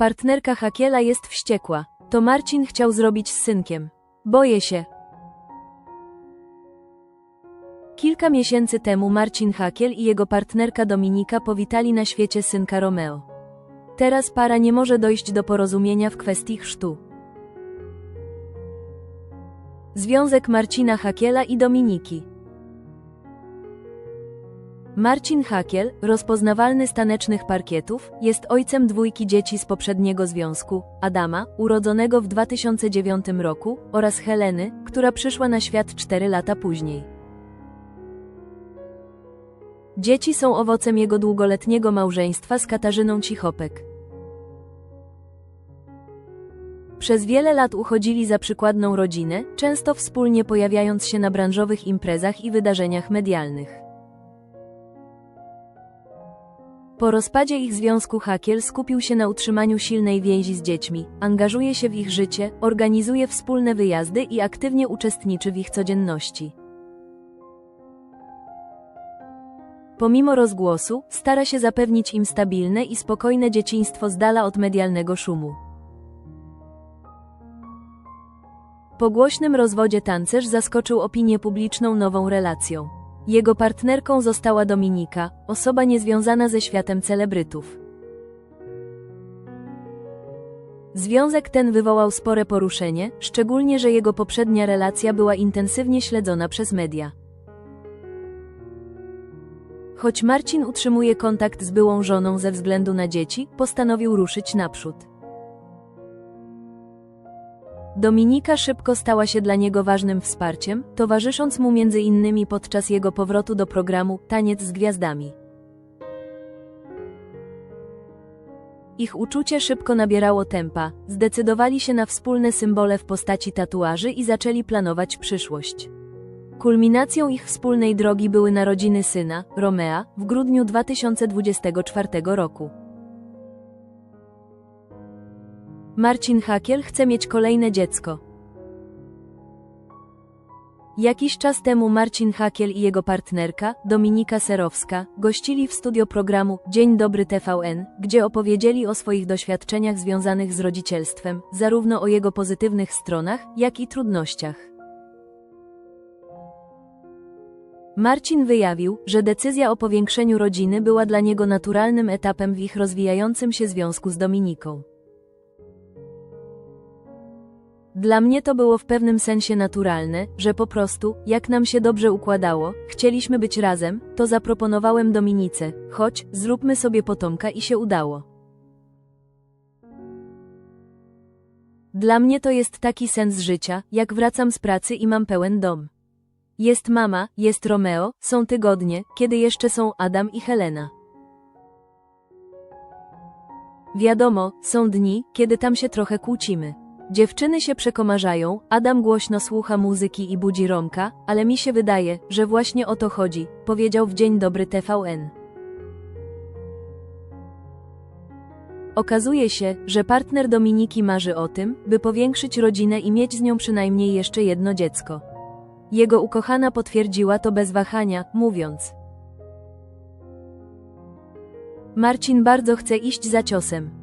Partnerka Hakiela jest wściekła. To Marcin chciał zrobić z synkiem. Boję się. Kilka miesięcy temu Marcin Hakiel i jego partnerka Dominika powitali na świecie synka Romeo. Teraz para nie może dojść do porozumienia w kwestii chrztu. Związek Marcina Hakiela i Dominiki. Marcin Hakiel, rozpoznawalny z tanecznych parkietów, jest ojcem dwójki dzieci z poprzedniego związku, Adama, urodzonego w 2009 roku, oraz Heleny, która przyszła na świat 4 lata później. Dzieci są owocem jego długoletniego małżeństwa z Katarzyną Cichopek. Przez wiele lat uchodzili za przykładną rodzinę, często wspólnie pojawiając się na branżowych imprezach i wydarzeniach medialnych. Po rozpadzie ich związku Hakiel skupił się na utrzymaniu silnej więzi z dziećmi, angażuje się w ich życie, organizuje wspólne wyjazdy i aktywnie uczestniczy w ich codzienności. Pomimo rozgłosu, stara się zapewnić im stabilne i spokojne dzieciństwo z dala od medialnego szumu. Po głośnym rozwodzie tancerz zaskoczył opinię publiczną nową relacją. Jego partnerką została Dominika, osoba niezwiązana ze światem celebrytów. Związek ten wywołał spore poruszenie, szczególnie że jego poprzednia relacja była intensywnie śledzona przez media. Choć Marcin utrzymuje kontakt z byłą żoną ze względu na dzieci, postanowił ruszyć naprzód. Dominika szybko stała się dla niego ważnym wsparciem, towarzysząc mu między innymi podczas jego powrotu do programu Taniec z Gwiazdami. Ich uczucie szybko nabierało tempa, zdecydowali się na wspólne symbole w postaci tatuaży i zaczęli planować przyszłość. Kulminacją ich wspólnej drogi były narodziny syna, Romea, w grudniu 2024 roku. Marcin Hakiel chce mieć kolejne dziecko. Jakiś czas temu Marcin Hakiel i jego partnerka, Dominika Serowska, gościli w studio programu Dzień Dobry TVN, gdzie opowiedzieli o swoich doświadczeniach związanych z rodzicielstwem, zarówno o jego pozytywnych stronach, jak i trudnościach. Marcin wyjawił, że decyzja o powiększeniu rodziny była dla niego naturalnym etapem w ich rozwijającym się związku z Dominiką. Dla mnie to było w pewnym sensie naturalne, że po prostu, jak nam się dobrze układało, chcieliśmy być razem, to zaproponowałem Dominice, chodź, zróbmy sobie potomka i się udało. Dla mnie to jest taki sens życia, jak wracam z pracy i mam pełen dom. Jest mama, jest Romeo, są tygodnie, kiedy jeszcze są Adam i Helena. Wiadomo, są dni, kiedy tam się trochę kłócimy. Dziewczyny się przekomarzają, Adam głośno słucha muzyki i budzi Romka, ale mi się wydaje, że właśnie o to chodzi, powiedział w Dzień Dobry TVN. Okazuje się, że partner Dominiki marzy o tym, by powiększyć rodzinę i mieć z nią przynajmniej jeszcze jedno dziecko. Jego ukochana potwierdziła to bez wahania, mówiąc: Marcin bardzo chce iść za ciosem.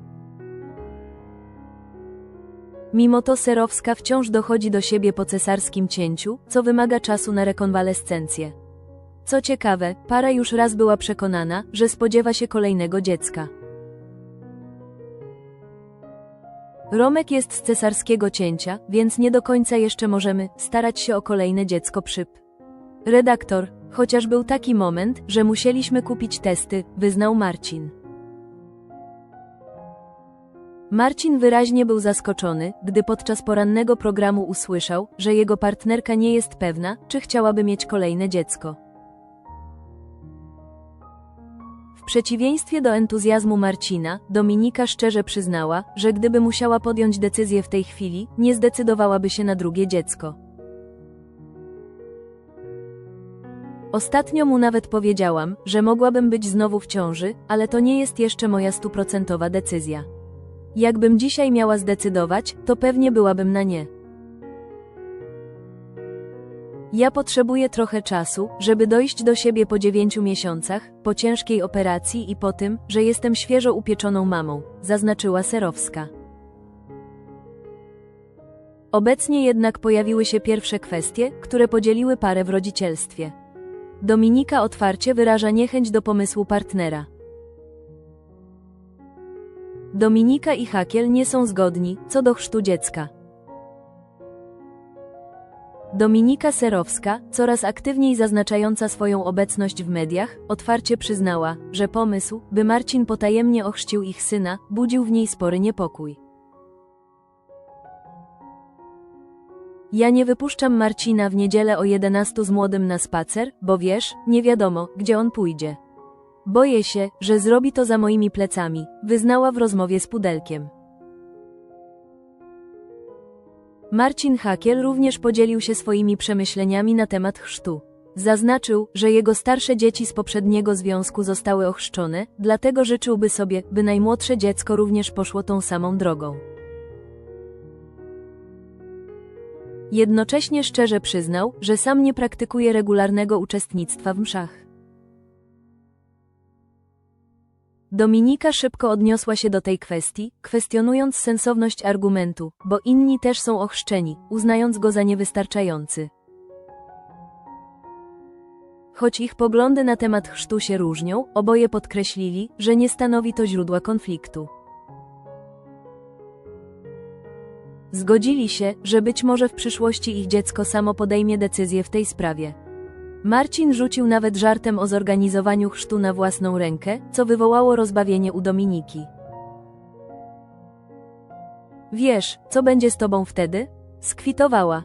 Mimo to Serowska wciąż dochodzi do siebie po cesarskim cięciu, co wymaga czasu na rekonwalescencję. Co ciekawe, para już raz była przekonana, że spodziewa się kolejnego dziecka. Romek jest z cesarskiego cięcia, więc nie do końca jeszcze możemy starać się o kolejne dziecko przyp. Redaktor, chociaż był taki moment, że musieliśmy kupić testy, wyznał Marcin. Marcin wyraźnie był zaskoczony, gdy podczas porannego programu usłyszał, że jego partnerka nie jest pewna, czy chciałaby mieć kolejne dziecko. W przeciwieństwie do entuzjazmu Marcina, Dominika szczerze przyznała, że gdyby musiała podjąć decyzję w tej chwili, nie zdecydowałaby się na drugie dziecko. Ostatnio mu nawet powiedziałam, że mogłabym być znowu w ciąży, ale to nie jest jeszcze moja stuprocentowa decyzja. Jakbym dzisiaj miała zdecydować, to pewnie byłabym na nie. Ja potrzebuję trochę czasu, żeby dojść do siebie po dziewięciu miesiącach, po ciężkiej operacji i po tym, że jestem świeżo upieczoną mamą, zaznaczyła Serowska. Obecnie jednak pojawiły się pierwsze kwestie, które podzieliły parę w rodzicielstwie. Dominika otwarcie wyraża niechęć do pomysłu partnera. Dominika i Hakiel nie są zgodni co do chrztu dziecka. Dominika Serowska, coraz aktywniej zaznaczająca swoją obecność w mediach, otwarcie przyznała, że pomysł, by Marcin potajemnie ochrzcił ich syna, budził w niej spory niepokój. Ja nie wypuszczam Marcina w niedzielę o 11 z młodym na spacer, bo wiesz, nie wiadomo, gdzie on pójdzie. Boję się, że zrobi to za moimi plecami, wyznała w rozmowie z Pudelkiem. Marcin Hakiel również podzielił się swoimi przemyśleniami na temat chrztu. Zaznaczył, że jego starsze dzieci z poprzedniego związku zostały ochrzczone, dlatego życzyłby sobie, by najmłodsze dziecko również poszło tą samą drogą. Jednocześnie szczerze przyznał, że sam nie praktykuje regularnego uczestnictwa w mszach. Dominika szybko odniosła się do tej kwestii, kwestionując sensowność argumentu, bo inni też są ochrzczeni, uznając go za niewystarczający. Choć ich poglądy na temat chrztu się różnią, oboje podkreślili, że nie stanowi to źródła konfliktu. Zgodzili się, że być może w przyszłości ich dziecko samo podejmie decyzję w tej sprawie. Marcin rzucił nawet żartem o zorganizowaniu chrztu na własną rękę, co wywołało rozbawienie u Dominiki. Wiesz, co będzie z tobą wtedy? Skwitowała.